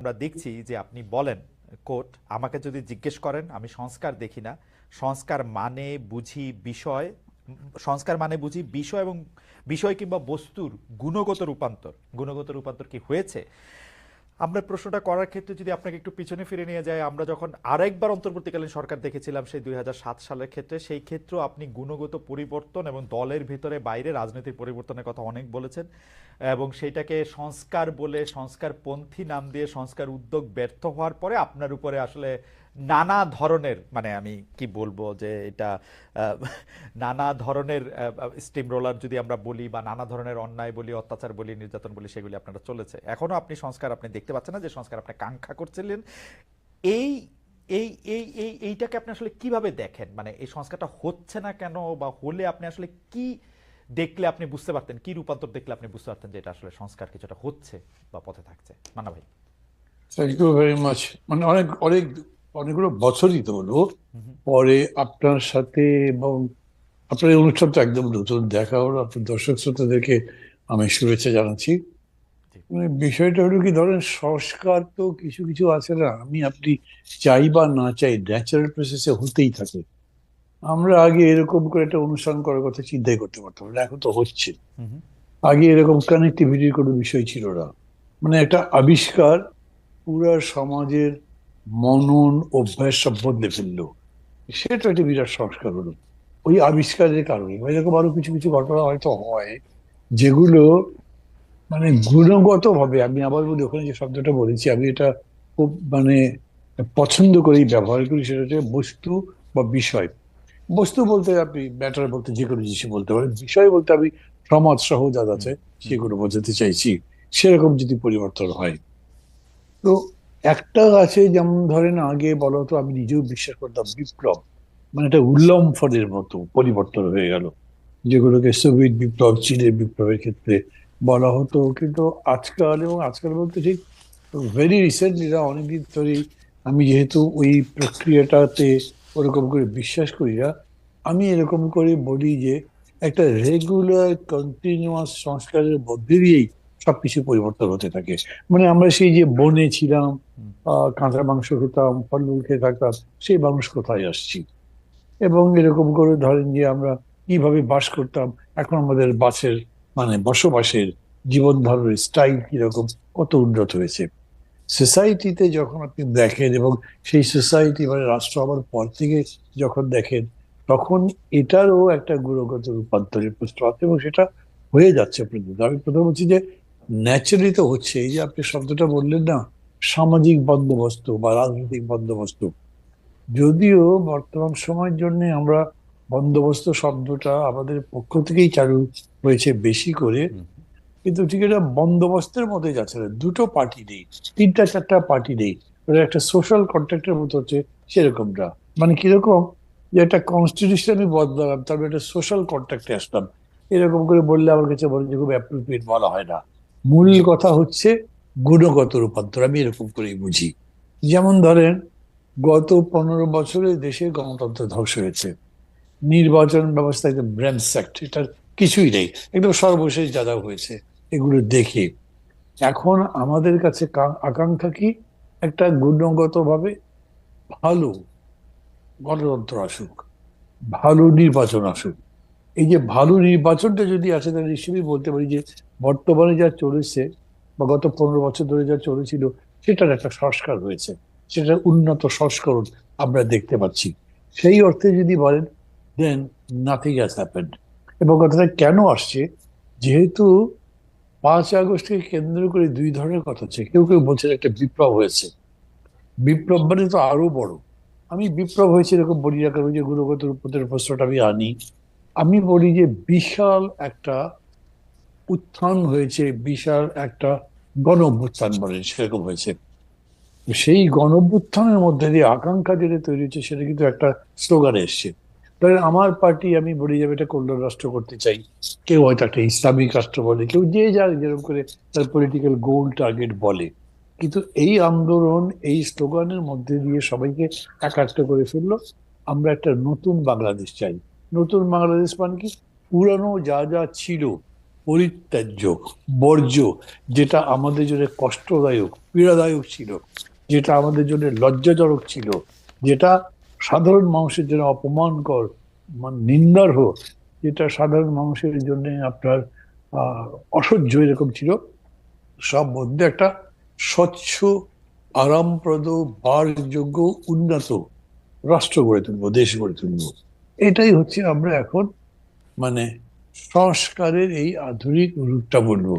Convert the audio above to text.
আমরা দেখছি যে আপনি বলেন কোট আমাকে যদি জিজ্ঞেস করেন, আমি সংস্কার দেখি না। সংস্কার মানে বুঝি বিষয়, সংস্কার মানে বুঝি বিষয় এবং বিষয় কিংবা বস্তুর গুণগত রূপান্তর। গুণগত রূপান্তর কি হয়েছে? আমরা প্রশ্নটা করার ক্ষেত্রে যদি আপনাকে একটু পিছনে ফিরে নিয়ে যায়, আমরা যখন আরেকবার অন্তর্বর্তীকালীন সরকার দেখেছিলাম সেই দুই হাজার সাত সালের ক্ষেত্রে, সেই ক্ষেত্রে আপনি গুণগত পরিবর্তন এবং দলের ভিতরে বাইরে রাজনীতির পরিবর্তনের কথা অনেক বলেছেন এবং সেইটাকে সংস্কার বলে সংস্কারপন্থী নাম দিয়ে সংস্কার উদ্যোগ ব্যর্থ হওয়ার পরে আপনার উপরে আসলে নানা ধরনের মানে আমি কি বলব যে এটা নানা ধরনের স্টিম রোলার যদি আমরা বলি বা নানা ধরনের অন্যায় বলি, অত্যাচার বলি, নির্যাতন বলি, সেগুলি আপনারা চলেছে। এখনও আপনি সংস্কার আপনি দেখতে পাচ্ছেন না যে সংস্কার আপনি কাঙ্ক্ষা করছিলেন। এই এই এই এই, এইটাকে আপনি আসলে কীভাবে দেখেন? মানে এই সংস্কারটা হচ্ছে না কেন বা হলে আপনি আসলে কি দেখলে আপনি বুঝতে পারতেন? কি রূপান্তর দেখলে আপনি বুঝতে পারতেন যে এটা আসলে সংস্কার কিছুটা হচ্ছে বা পথে থাকছে? মানা ভাই। থ্যাংক ইউ ভেরি মাচ মানে অনেক অনেক অনেকগুলো বছরই তো বলব পরে আপনার সাথে এবং আপনার এই অনুষ্ঠানটা একদম নতুন দেখা হলো আপনার দর্শক শ্রোতাদেরকে আমি শুভেচ্ছা জানাচ্ছি। মানে বিষয়টা হলো কি ধরেন সংস্কার তো কিছু কিছু আছে না আমি আপনি চাই বা না চাই ন্যাচারাল প্রসেসে হতেই থাকে। আমরা আগে এরকম করে একটা অনুষ্ঠান করার কথা চিন্তাই করতে পারতাম না এখন তো হচ্ছে। আগে এরকম কানেক্টিভিটির কোনো বিষয় ছিল না। মানে একটা আবিষ্কার পুরা সমাজের মনন অভ্যাস সব বদলে ফেলল সেটা একটা বিরাট সংস্কার হলো। ওই আবিষ্কারের কারণে। বা এরকম আরও কিছু কিছু ঘটনা হয়তো হয় যেগুলো মানে গুণগত ভাবে আমি আবার বলি ওখানে যে শব্দটা বলেছি আমি এটা খুব মানে পছন্দ করেই ব্যবহার করি সেটা হচ্ছে বস্তু বা বিষয়। বস্তু বলতে আপনি ম্যাটার বলতে যে কোনো জিনিস বলতে পারেন। বিষয় বলতে আমি সমাজ সহ যা আছে সেগুলো বোঝাতে চাইছি। সেরকম যদি পরিবর্তন হয়। তো একটা আছে যেমন ধরেন আগে বলা হতো আমি নিজেও বিশ্বাস করতাম বিপ্লব। মানে একটা উল্লম্ফনের মতো পরিবর্তন হয়ে গেল। যেগুলোকে সোভিয়েত বিপ্লব, চীনের বিপ্লবের ক্ষেত্রে বলা হতো। কিন্তু আজকাল এবং আজকাল বলতে ঠিক ভেরি রিসেন্টলি অনেকদিন ধরেই আমি যেহেতু ওই প্রক্রিয়াটাতে ওরকম করে বিশ্বাস করি না, আমি এরকম করে বলি যে একটা রেগুলার কন্টিনিউয়াস সংস্কারের মধ্যে দিয়েই সবকিছু পরিবর্তন হতে থাকে। মানে আমরা সেই যে বনে ছিলাম আহ কাঁচা মাংস খেতাম ফলমূল খেয়ে থাকতাম সেই মানুষ কোথায় আসছি? এবং এরকম করে ধরেন যে আমরা কীভাবে বাস করতাম এখন আমাদের বাসের মানে বসবাসের জীবন ধারণের স্টাইল কীরকম কত উন্নত হয়েছে। সোসাইটিতে যখন আপনি দেখেন এবং সেই সোসাইটি মানে রাষ্ট্র হওয়ার পর থেকে যখন দেখেন তখন এটারও একটা গুণগত রূপান্তরের প্রশ্ন আছে এবং সেটা হয়ে যাচ্ছে আমি প্রথম বলছি যে ন্যাচারালি তো হচ্ছে এই যে আপনি শব্দটা বললেন না সামাজিক বন্দোবস্ত বা রাজনৈতিক বন্দোবস্ত। যদিও বর্তমান সময়ের জন্য আমরা বন্দোবস্ত শব্দটা আমাদের পক্ষ থেকেই চালু হয়েছে বেশি করে কিন্তু ঠিক এটা বন্দোবস্তের মধ্যে যাচ্ছে না দুটো পার্টি নেই তিনটা চারটা পার্টি নেই ওটা একটা সোশ্যাল কন্ট্রাক্টের মতো হচ্ছে সেরকমটা। মানে কীরকম? যে একটা কনস্টিটিউশন আমি বদলালাম তারপরে একটা সোশ্যাল কন্ট্রাক্টে আসলাম। এরকম করে বললে আমার কাছে বলে যে খুব অ্যাপ্রোপ্রিয়েট বলা হয় না। মূল কথা হচ্ছে গুণগত রূপান্তর, আমি এরকম করেই বুঝি। যেমন ধরেন, গত পনেরো বছরে দেশে গণতন্ত্র ধ্বংস হয়েছে। নির্বাচন ব্যবস্থা একদম ব্র্যান্ডস্যাক্ট এটার কিছুই নেই। একদম সর্বশেষ যা যা হয়েছে, এগুলো দেখে। এখন আমাদের কাছে আকাঙ্ক্ষা কি? একটা গুণগতভাবে ভালো গণতন্ত্র আসুক, ভালো নির্বাচন আসুক। এই যে ভালো নির্বাচনটা যদি আসে, তাহলে নিশ্চয়ই বলতে পারি যে বর্তমানে যা চলেছে বা গত পনেরো বছর ধরে যা চলেছিল, সেটার একটা সংস্কার হয়েছে। সেটার উন্নত সংস্করণ আমরা দেখতে পাচ্ছি। সেই অর্থে যদি বলেন দেন নাথিং হ্যাজ হ্যাপেন্ড এবং কথাটা কেন আসছে? যেহেতু পাঁচ আগস্টকে কেন্দ্র করে দুই ধরনের কথা হচ্ছে কেউ কেউ বলছেন একটা বিপ্লব হয়েছে। বিপ্লব মানে তো আরও বড়। আমি বিপ্লব হয়েছে এরকম বলি না, কারণ যে গুণগত রূপতের প্রশ্নটা আমি আনি। আমি বলি যে বিশাল একটা উত্থান হয়েছে, বিশাল একটা গণ অভ্যুত্থান বলেন সেরকম হয়েছে। সেই গণ অভ্যুত্থানের মধ্যে দিয়ে আকাঙ্ক্ষা যেটা তৈরি হচ্ছে সেটা কিন্তু একটা স্লোগানে এসছে। ধরেন আমার পার্টি, আমি বলি যাবে এটা কল্যাণ রাষ্ট্র করতে চাই। কেউ হয়তো একটা ইসলামিক রাষ্ট্র বলে, কেউ যে যার যেরকম করে তার পলিটিক্যাল গোল টার্গেট বলে। কিন্তু এই আন্দোলন, এই স্লোগানের মধ্যে দিয়ে সবাইকে একাত্ম করে ফেলল, আমরা একটা নতুন বাংলাদেশ চাই। নতুন বাংলাদেশ মানে কি? পুরানো যা যা ছিল, পরিত্যাজ্য, বর্জ্য, যেটা আমাদের জন্য কষ্টদায়ক, পীড়াদায়ক ছিল, যেটা আমাদের জন্য লজ্জাজনক ছিল, যেটা সাধারণ মানুষের জন্য অপমানকর মানে নিন্দার হোক যেটা সাধারণ মানুষের জন্য আপনার অসহ্য এরকম ছিল, সব মধ্যে একটা স্বচ্ছ, আরামপ্রদ বারযোগ্য উন্নত রাষ্ট্র গড়ে তুলব, দেশ গড়ে তুলবো। এটাই হচ্ছে আমরা এখন মানে সংস্কারের এই আধুনিক রূপটা বলব।